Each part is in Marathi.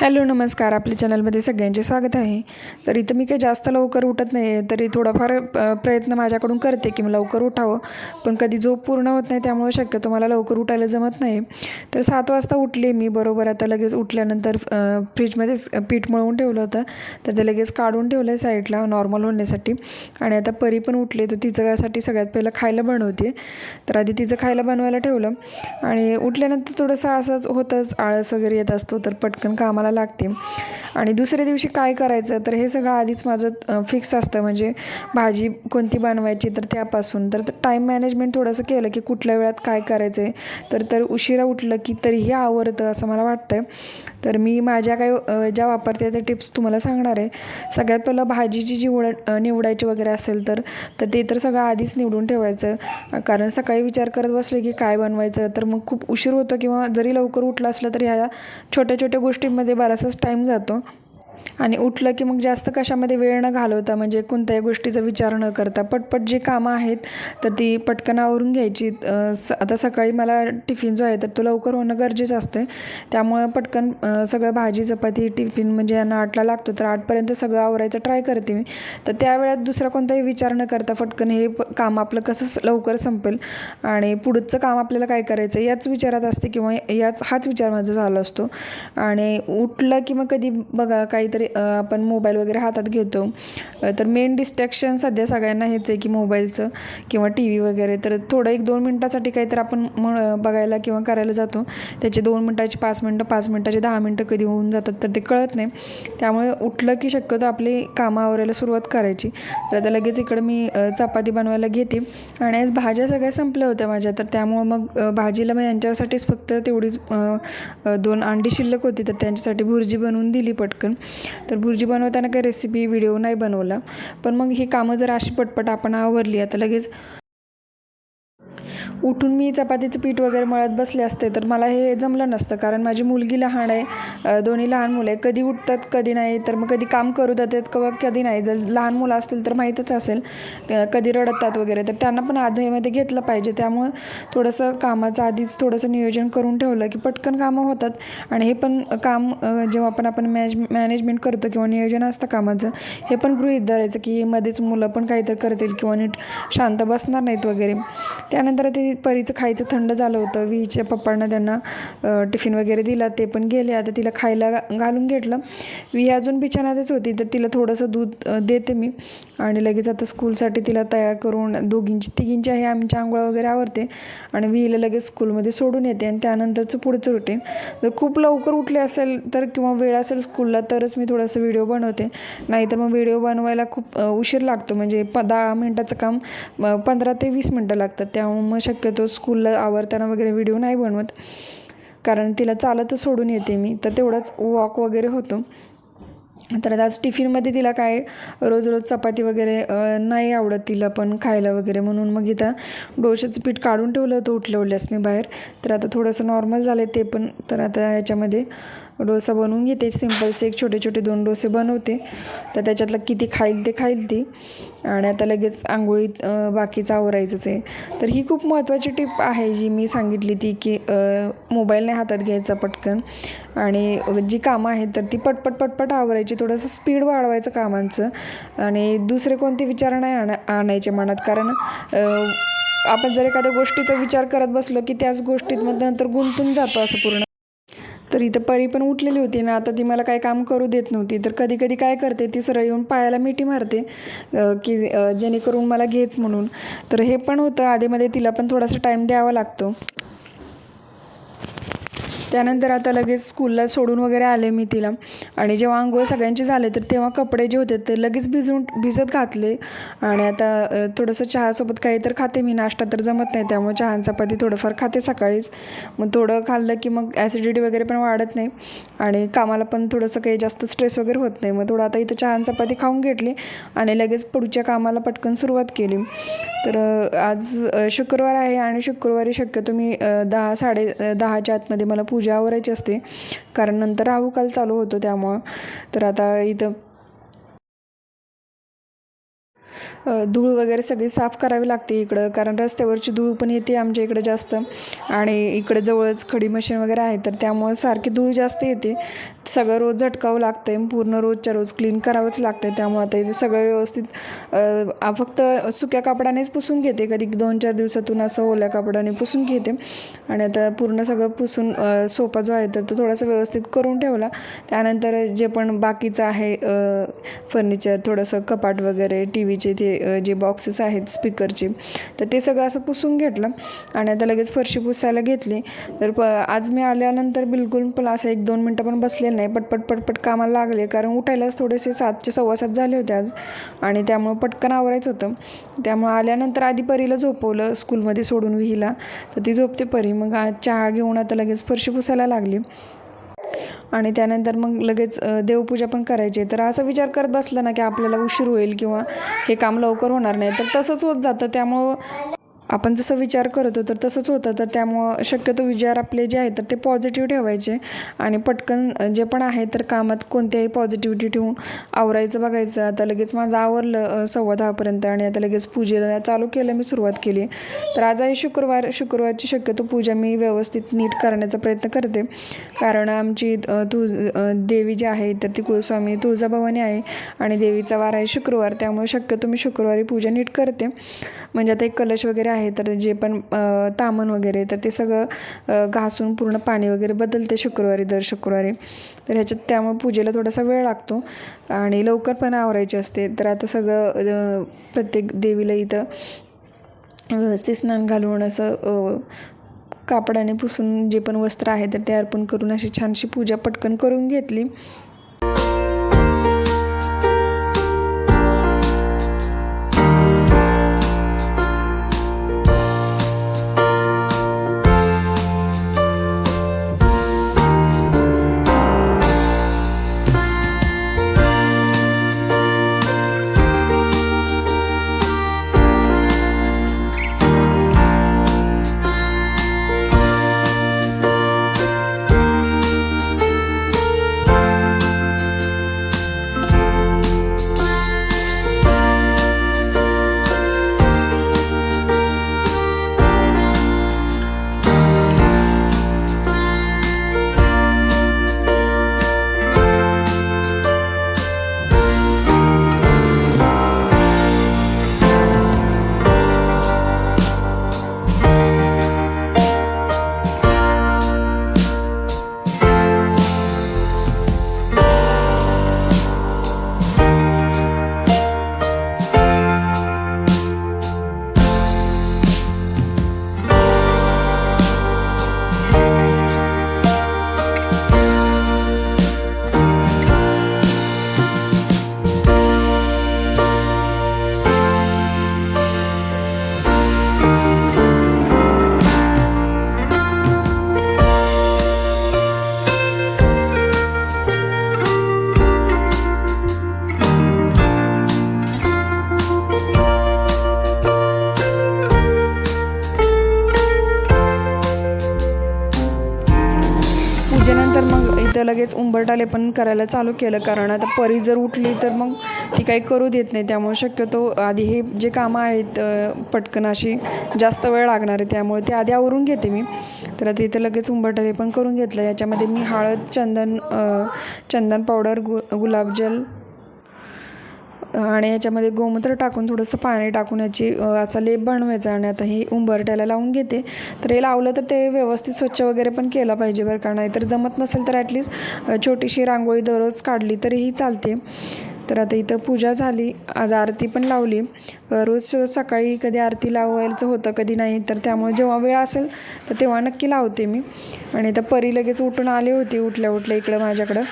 हॅलो नमस्कार. आपल्या चॅनलमध्ये सगळ्यांचे स्वागत आहे. तर इथं मी काही जास्त लवकर उठत नाही आहे तरी थोडाफार प्रयत्न माझ्याकडून करते की मी लवकर उठावं. पण कधी झोप पूर्ण होत नाही त्यामुळे शक्यतो मला लवकर उठायला जमत नाही तर सात वाजता उठले मी बरोबर. आता लगेच उठल्यानंतर फ्रीजमध्येच पीठ मळून ठेवलं होतं. तर ते लगेच काढून ठेवलं आहे साईडला नॉर्मल होण्यासाठी. आणि आता परी पण उठली तर तिच्यासाठी सगळ्यात पहिलं खायला बनवते तर आधी तिचं खायला बनवायला ठेवलं. आणि उठल्यानंतर थोडंसं असंच होतंच आळस वगैरे येत असतो तर पटकन कामाला लागते. आणि दुसऱ्या दिवशी काय करायचं तर हे सगळं आधीच माझं फिक्स असतं. म्हणजे भाजी कोणती बनवायची तर त्यापासून. तर टाईम मॅनेजमेंट थोडंसं केलं की कुठल्या वेळात काय करायचं आहे तर तर उशिरा उठलं की तरीही आवडतं असं मला वाटतं आहे तर मी माझ्या काही ज्या वापरते त्या टिप्स तुम्हाला सांगणार आहे. सगळ्यात पहिलं भाजीची जी उड निवडायची वगैरे असेल तर तर ते तर सगळं आधीच निवडून ठेवायचं. कारण सकाळी विचार करत बसले की काय बनवायचं तर मग खूप उशीर होतो किंवा जरी लवकर उठलं असलं तरी ह्या छोट्या छोट्या गोष्टींमध्ये बराचसाच टाईम जातो. आणि उठलं की मग जास्त कशामध्ये वेळ न घालवता म्हणजे कोणत्याही गोष्टीचा विचार न करता पटपट जे कामं आहेत तर ती पटकन आवरून घ्यायची. स आता सकाळी मला टिफिन जो आहे तर तो लवकर होणं गरजेचं असतं त्यामुळं पटकन सगळं भाजी चपाती टिफिन म्हणजे यांना आठला लागतो तर आठपर्यंत सगळं आवरायचं ट्राय करते मी. तर त्यावेळात दुसरा कोणताही विचार न करता पटकन हे प- काम आपलं कसं स- लवकर संपेल. आणि पुढचं काम आपल्याला काय करायचं याच विचारात असते किंवा याच हाच विचार माझा झाला असतो. आणि उठलं की मग कधी बघा काहीतरी तर आपण मोबाईल वगैरे हातात घेतो. तर मेन डिस्ट्रॅक्शन सध्या सगळ्यांना हेच आहे की मोबाईलचं किंवा टी व्ही वगैरे. तर थोडं एक दोन मिनटासाठी काहीतरी आपण म बघायला किंवा करायला जातो. त्याचे दोन मिनटाचे पाच मिनटं पाच मिनटाचे दहा मिनटं कधी होऊन जातात तर ते कळत नाही. त्यामुळे उठलं की शक्यतो आपली कामं आवरायला सुरुवात करायची. तर आता लगेच इकडं मी चपाती बनवायला घेते. आणि आज भाज्या सगळ्या संपल्या होत्या माझ्या. तर त्यामुळं मग भाजीला मग यांच्यासाठीच फक्त तेवढीच दोन अंडी शिल्लक होती. तर त्यांच्यासाठी भुर्जी बनवून दिली पटकन. तर भुर्जी बनवताना काही रेसिपी व्हिडिओ नाही बनवला. पण मग ही कामं जर अशी पटपट आपण आवरली आता लगेच उठून मी चपातीचं पीठ वगैरे मळत बसले असते तर मला हे जमलं नसतं. कारण माझी मुलगी लहान आहे दोन्ही लहान मुलं आहे कधी उठतात कधी नाही तर मग कधी काम करू देतात किंवा कधी नाही. जर लहान मुलं असतील तर माहीतच असेल कधी रडतात वगैरे. तर त्यांना पण आधीमध्ये घेतलं पाहिजे. त्यामुळं थोडंसं कामाचं आधीच थोडंसं नियोजन करून ठेवलं की पटकन कामं होतात. आणि हे पण काम जेव्हा पण आपण मॅज मॅनेजमेंट करतो किंवा नियोजन असतं कामाचं हे पण गृहित धरायचं की मध्येच मुलं पण काहीतरी करतील किंवा नीट शांत बसणार नाहीत वगैरे. त्यानंतर ते परीचं खायचं थंड झालं होतं. विहीच्या पप्पांना त्यांना टिफिन वगैरे दिला ते पण गेले. आता तिला खायला घालून घेतलं. विही अजून बिछाण्यातच होती तर तिला थोडंसं दूध देते मी. आणि लगेच आता स्कूलसाठी तिला तयार करून दोघींची तिघींची आहे. आमची आंघोळ वगैरे आवरते. आणि विहीला लगेच स्कूलमध्ये सोडून येते आणि त्यानंतरचं पुढचं रुटीन जर खूप लवकर उठले असेल तर किंवा वेळ असेल स्कूलला तरच मी थोडंसं व्हिडिओ बनवते. नाहीतर मग व्हिडिओ बनवायला खूप उशीर लागतो. म्हणजे प दहा मिनटाचं काम पंधरा ते वीस मिनटं लागतात. त्यामुळे मग शक्यतो स्कूलला आवरताना वगैरे व्हिडिओ नाही बनवत. कारण तिला चालतच सोडून येते मी. तर तेवढंच वॉक वगैरे होतो. तर आज टिफिनमध्ये तिला काय रोज रोज चपाती वगैरे नाही आवडत तिला पण खायला वगैरे. म्हणून मग इथं डोशाचं पीठ काढून ठेवलं होतं उठल्या उठल्यास मी बाहेर. तर आता थोडंसं नॉर्मल झालं ते पण. तर आता ह्याच्यामध्ये डोसा बनवून घेते. सिम्पलचे एक छोटे छोटे दोन डोसे बनवते. तर त्याच्यातलं किती खाईल ते खाईल ती. आणि आता लगेच आंघोळीत बाकीचं आवरायचंच आहे. तर ही खूप महत्त्वाची टिप आहे जी मी सांगितली ती की मोबाईलने हातात घ्यायचा पटकन. आणि जी कामं आहेत तर ती पटपट पटपट आवरायची. थोडंसं स्पीड वाढवायचं कामांचं. आणि दुसरे कोणते विचार नाही आणा आणायचे मनात. कारण आपण जर एखाद्या गोष्टीचा विचार करत बसलो की त्याच गोष्टीत मग नंतर गुंतून जातो असं पूर्ण. तर इथं परी पण उठलेली होती ना आता ती मला काही काम करू देत नव्हती. तर कधी कधी काय करते ती सरळ येऊन पायाला मिठी मारते की जेणेकरून मला घेच म्हणून. तर हे पण होतं. आधीमध्ये तिला पण थोडासा टाईम द्यावा लागतो. त्यानंतर आता लगेच स्कूलला सोडून वगैरे आले मी तिला. आणि जेव्हा आंघोळ सगळ्यांचे झाले तर तेव्हा कपडे जे होते ते लगेच भिजून भिजत घातले. आणि आता थोडंसं चहासोबत काही तर खाते मी. नाश्ता तर जमत नाही त्यामुळे चहा चपाती थोडंफार खाते सकाळीच. मग थोडं खाल्लं की मग ॲसिडिटी वगैरे पण वाढत नाही. आणि कामाला पण थोडंसं काही जास्त स्ट्रेस वगैरे होत नाही. मग थोडं आता इथं चहा चपाती खाऊन घेतली आणि लगेच पुढच्या कामाला पटकन सुरुवात केली. तर आज शुक्रवार आहे आणि शुक्रवारी शक्यतो मी दहा साडे दहाच्या आतमध्ये मला पूजा आवरायची असते. कारण नंतर राहूकाल चालू होतो त्यामुळं. तर आता इथं धूळ वगैरे सगळी साफ करावी लागते इकडं कारण रस्त्यावरची धूळ पण येते आमच्या इकडं जास्त. आणि इकडं जवळच खडी मशीन वगैरे आहे तर त्यामुळे सारखी धूळ जास्त येते. सगळं रोज झटकावं लागतं आहे पूर्ण रोजच्या रोज क्लीन करावंच लागतं आहे त्यामुळे आता इथे सगळं व्यवस्थित फक्त सुक्या कापडानेच पुसून घेते. कधी दोन चार दिवसातून असं ओल्या कापडाने पुसून घेते. आणि आता पूर्ण सगळं पुसून सोपा जो आहे तर तो थोडासा व्यवस्थित करून ठेवला. त्यानंतर जे पण बाकीचं आहे फर्निचर थोडंसं कपाट वगैरे टी व्हीचे ते जे बॉक्सेस आहेत स्पीकरचे तर ते सगळं असं पुसून घेतलं आणि आता लगेच फरशी पुसायला घेतली. तर प आज मी आल्यानंतर बिलकुल पण असं एक दोन मिनटं पण बसलेलं नाही. पटपट पटपट कामाला लागले. कारण उठायलाच थोडेसे सातचे सव्वा सात झाले होते आज. आणि त्यामुळं पटकन आवरायचं होतं. त्यामुळं आल्यानंतर आधी परीला झोपवलं स्कूलमध्ये सोडून विहिला. तर ती झोपते परी. मग चहा घेऊन आता लगेच फरशी पुसायला लागली. आणि त्यानंतर मग लगेच देवपूजा पण करायची. तर असा विचार करत बसला ना की आपल्याला उशीर होईल किंवा हे काम लवकर होणार नाही. तर तसंच होत जातं. त्यामुळं आपण जसं विचार करतो तर तसंच होतं. तर त्यामुळं शक्यतो विचार आपले जे आहेत तर ते पॉझिटिव्ह ठेवायचे. आणि पटकन जे पण आहे तर कामात कोणत्याही पॉझिटिव्हिटी ठेवून आवरायचं बघायचं. आता लगेच माझं आवरलं सव्वा दहापर्यंत आणि आता लगेच पूजेला चालू केलं मी सुरुवात केली. तर आज आहे शुक्रवार. शुक्रवारची शक्यतो पूजा मी व्यवस्थित नीट करण्याचा प्रयत्न करते. कारण आमची अ, तुळ देवी जी आहे तर ती कुळस्वामी तुळजाभवानी आहे. आणि देवीचा वार आहे शुक्रवार. त्यामुळे शक्यतो मी शुक्रवारी पूजा नीट करते. म्हणजे आता एक कलश वगैरे आहे तर जे पण तामण वगैरे तर ते सगळं घासून पूर्ण पाणी वगैरे बदलते शुक्रवारी दर शुक्रवारी. तर ह्याच्यात त्यामुळे पूजेला थोडासा वेळ लागतो आणि लवकर पण आवरायची असते. तर आता सगळं प्रत्येक देवीला इथं व्यवस्थित स्नान घालून असं कापडाने पुसून जे पण वस्त्र आहे तर ते अर्पण करून अशी छानशी पूजा पटकन करून घेतली. लगेच उंबरटाले पण करायला चालू केलं. कारण आता परी जर उठली तर मग ती काही करू देत नाही. त्यामुळे शक्यतो आधी हे जे कामं आहेत पटकन अशी जास्त वेळ लागणार आहे. त्यामुळे ते आधी आवरून घेते मी. तर आता इथं लगेच उंबरटाले पण करून घेतलं. याच्यामध्ये मी हळद चंदन चंदन पावडर गु गुलाबजल आणि याच्यामध्ये गोमूत्र टाकून थोडंसं पाणी टाकून याची असा लेप बनवायचा आणि आता हे उंबरट्याला लावून घेते. तर हे लावलं तर ते व्यवस्थित स्वच्छ वगैरे पण केलं पाहिजे बरं का. नाही तर जमत नसेल तर ॲटलिस्ट छोटीशी रांगोळी दररोज काढली तरीही चालते. तर आता इथं पूजा झाली. आज आरती पण लावली. रोज सकाळी कधी आरती लावायचं होतं कधी नाही तर त्यामुळे जेव्हा वेळ असेल तर तेव्हा नक्की लावते मी. आणि आता परी लगेच उठून आली होती उठल्या उठल्या इकडं माझ्याकडं.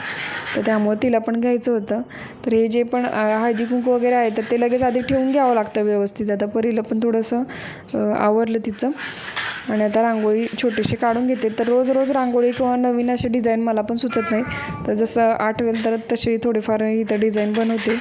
तर त्यामुळे तिला पण घ्यायचं होतं. तर हे जे पण हळदी कुंकू वगैरे आहे तर ते लगेच आधी ठेवून घ्यावं लागतं व्यवस्थित. आता परीला पण थोडंसं आवरलं तिचं. आणि आता रांगोळी छोटीशी काढून घेते. तर रोज रोज रांगोळी किंवा नवीन असे डिझाईन मला पण सुचत नाही. तर जसं आठवेल तर तशी थोडीफार इथं डिझाईन बनवते.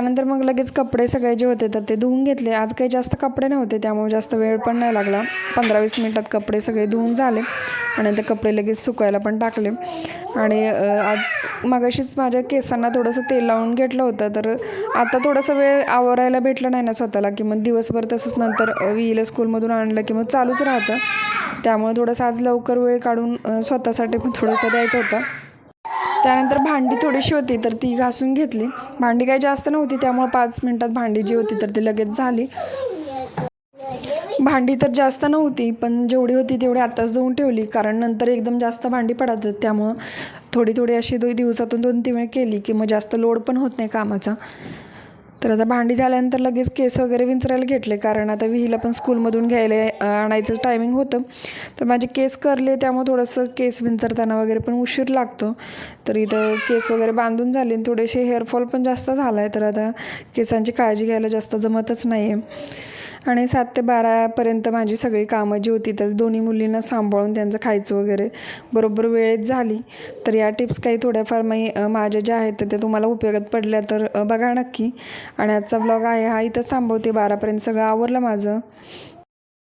त्यानंतर मग लगेच कपडे सगळे जे होते तर ते धुवून घेतले. आज काही जास्त कपडे नव्हते त्यामुळे जास्त वेळ पण नाही लागला. पंधरा वीस मिनटात कपडे सगळे धुवून झाले आणि ते कपडे लगेच सुकायला पण टाकले. आणि आज मगाशीच माझ्या केसांना थोडंसं तेल लावून घेतलं होतं तर आता थोडासा वेळ आवरायला भेटलं नाही ना स्वतःला की मग दिवसभर तसंच नंतर अ, स्कूलमधून आणलं की मग चालूच राहतं. त्यामुळे थोडंसं आज लवकर वेळ काढून स्वतःसाठी पण थोडंसं द्यायचं होतं. त्यानंतर भांडी थोडीशी होती तर ती घासून घेतली. भांडी काही जास्त नव्हती त्यामुळे पाच मिनटात भांडी जी होती तर ती लगेच झाली. भांडी तर जास्त नव्हती पण जेवढी होती तेवढी आत्ताच धुवून ठेवली कारण नंतर एकदम जास्त भांडी पडतात. त्यामुळं थोडी थोडी अशी दो दिवसातून दोन तीन वेळ केली की मग जास्त लोड पण होत नाही कामाचा. तर आता भांडी झाल्यानंतर लगेच केस वगैरे विंचरायला घेतले कारण आता विहीला पण स्कूलमधून घ्यायला आणायचं टायमिंग होतं. तर माझे केस करले त्यामुळे थोडंसं केस विंचरताना वगैरे पण उशीर लागतो. तर इथं केस वगैरे बांधून झाले आणि थोडेसे हेअरफॉल पण जास्त झाला आहे तर आता केसांची काळजी घ्यायला जास्त जमतच नाही आहे आणि सात ते बारापर्यंत माझी सगळी कामं जी होती तर दोन्ही मुलींना सांभाळून त्यांचं खायचं वगैरे बरोबर वेळेत झाली. तर या टिप्स काही थोड्याफार मी माझ्या ज्या आहेत तर त्या तुम्हाला उपयोगात पडल्या तर बघा नक्की. आणि आजचा ब्लॉग आहे हा इथंच थांबवते. बारापर्यंत सगळं आवरलं माझं.